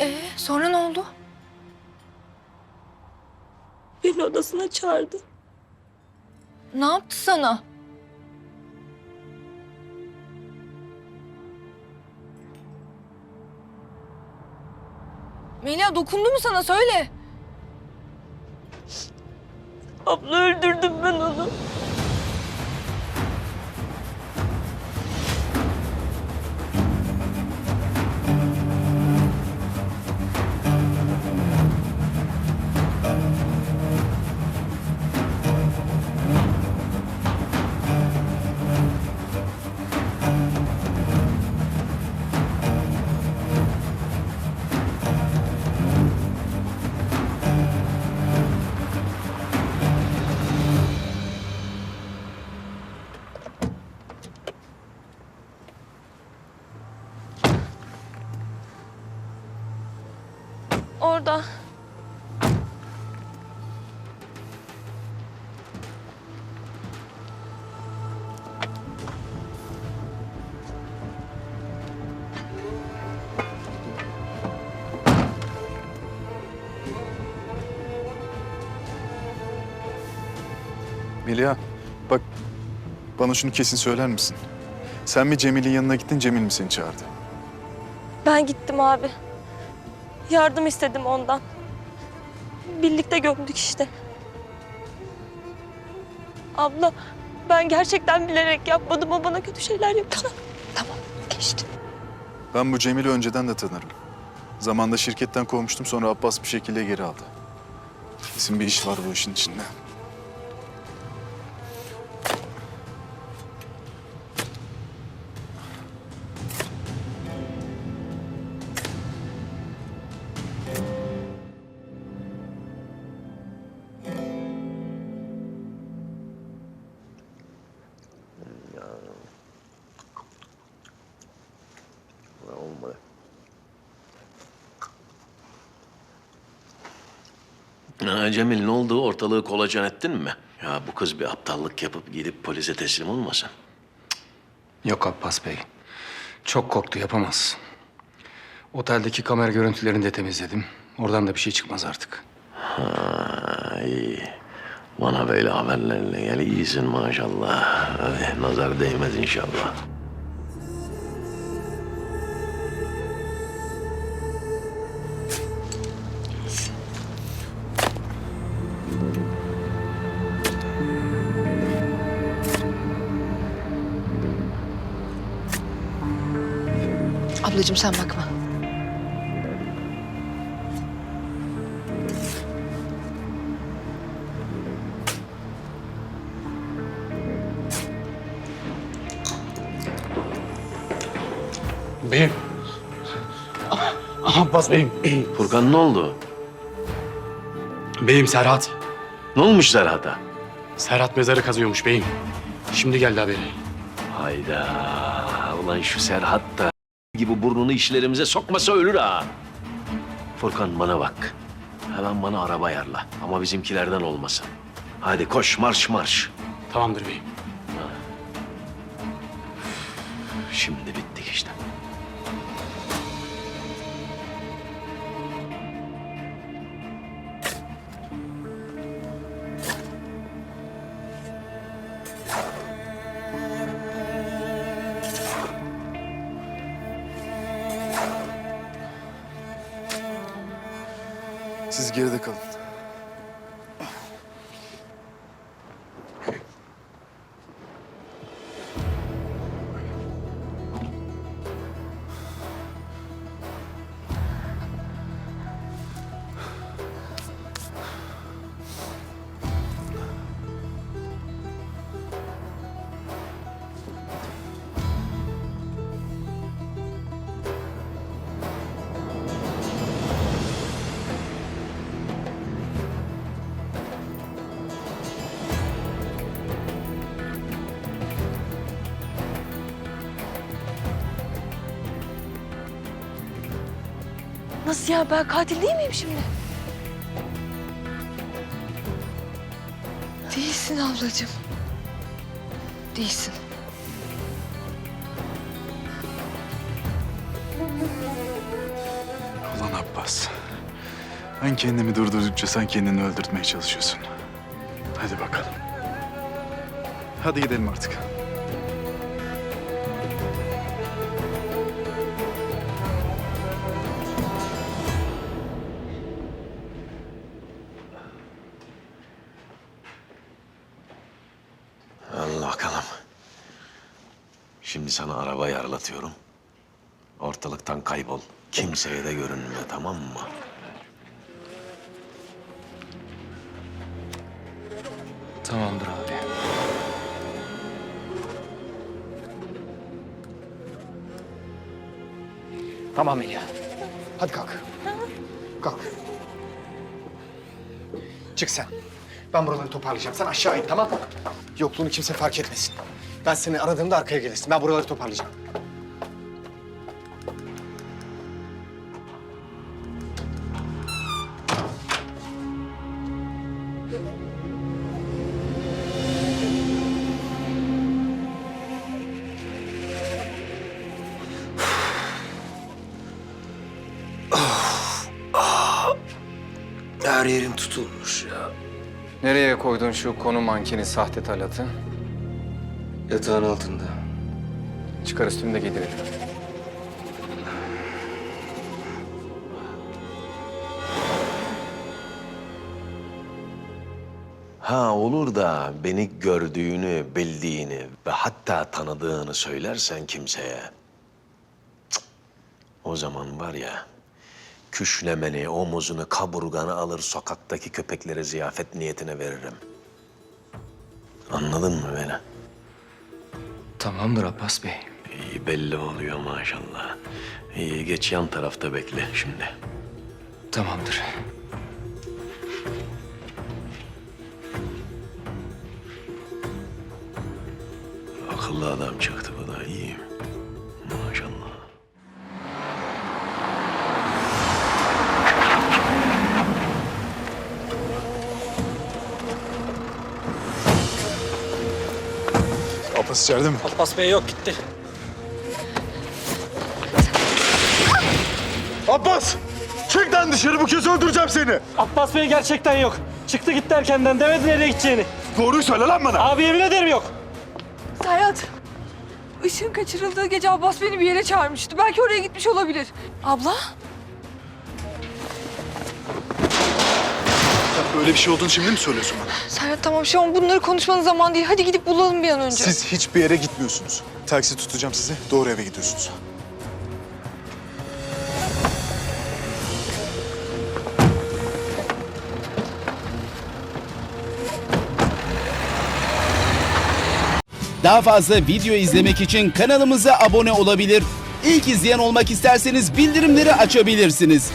Ee, sonra ne oldu? Beni odasına çağırdı. Ne yaptı sana? Melia dokundu mu sana söyle. Abla öldürdüm ben onu. Melia, bak bana şunu kesin söyler misin? Sen mi Cemil'in yanına gittin, Cemil mi seni çağırdı? Ben gittim abi. Yardım istedim ondan. Birlikte gömdük işte. Abla ben gerçekten bilerek yapmadım. O bana kötü şeyler yapacak. Tamam geçti. Ben bu Cemil'i önceden de tanırım. Zamanda şirketten kovmuştum, sonra Abbas bir şekilde geri aldı. Kesin bir iş var bu işin içinde. Ha, Cemil ne oldu? Ortalığı kolaçan ettin mi? Ya bu kız bir aptallık yapıp gidip polise teslim olmasın? Yok Abbas Bey. Çok korktu yapamaz. Oteldeki kamera görüntülerini de temizledim. Oradan da bir şey çıkmaz artık. Ha, iyi. Bana böyle haberlerle gel iyisin maşallah. Hadi nazar değmez inşallah. Ablacığım sen bakma. Beyim. Abbas Beyim. Furkan ne oldu? Beyim Serhat. Ne olmuş Serhat'a? Serhat mezarı kazıyormuş beyim. Şimdi geldi haberi. Hayda. Ulan şu Serhat da gibi burnunu işlerimize sokmasa ölür ha. Furkan bana bak. Hemen bana araba ayarla. Ama bizimkilerden olmasın. Hadi koş marş marş. Tamamdır beyim. Şimdi bittik işte. Siz geride kalın. Nasıl ya ben katil değil miyim şimdi? Değilsin ablacığım. Değilsin. Ulan Abbas. Ben kendimi durdurdukça sen kendini öldürtmeye çalışıyorsun. Hadi bakalım. Hadi gidelim artık. Şimdi sana araba ayarlatıyorum. Ortalıktan kaybol. Kimseye de görünme tamam mı? Tamamdır abi. Tamam Melia. Hadi kalk. Kalk. Çık sen. Ben buraları toparlayacağım. Sen aşağı in tamam mı? Yokluğunu kimse fark etmesin. Ben seni aradığımda arkaya gelirsin. Ben buraları toparlayacağım. Her yerim tutulmuş ya. Nereye koydun şu konu mankeni sahte talatı? Yatağın altında. Çıkar üstümde giydirelim. Ha olur da beni gördüğünü, bildiğini ve hatta tanıdığını söylersen kimseye. cık, O zaman var ya, küşlemeni, omuzunu, kaburganı alır sokaktaki köpeklere ziyafet niyetine veririm. Anladın mı beni? Tamamdır Abbas Bey. İyi belli oluyor maşallah. İyi geç yan tarafta bekle şimdi. Tamamdır. Akıllı adam çıktı bu da iyi. Abbas içeride mi? Abbas Bey yok gitti. Abbas! Çık lan dışarı bu kez öldüreceğim seni. Abbas Bey gerçekten yok. Çıktı gitti erkenden demedi nereye gideceğini. Doğruyu söyle lan bana. Abi yemin ederim yok. Serhat. Işın kaçırıldığı gece Abbas beni bir yere çağırmıştı. Belki oraya gitmiş olabilir. Abla? Böyle bir şey olduğunu şimdi mi söylüyorsun bana? Serhat tamam şu an bunları konuşmanın zamanı değil. Hadi gidip bulalım bir an önce. Siz hiçbir yere gitmiyorsunuz. Taksi tutacağım sizi. Doğru eve gidiyorsunuz. Daha fazla video izlemek için kanalımıza abone olabilir. İlk izleyen olmak isterseniz bildirimleri açabilirsiniz.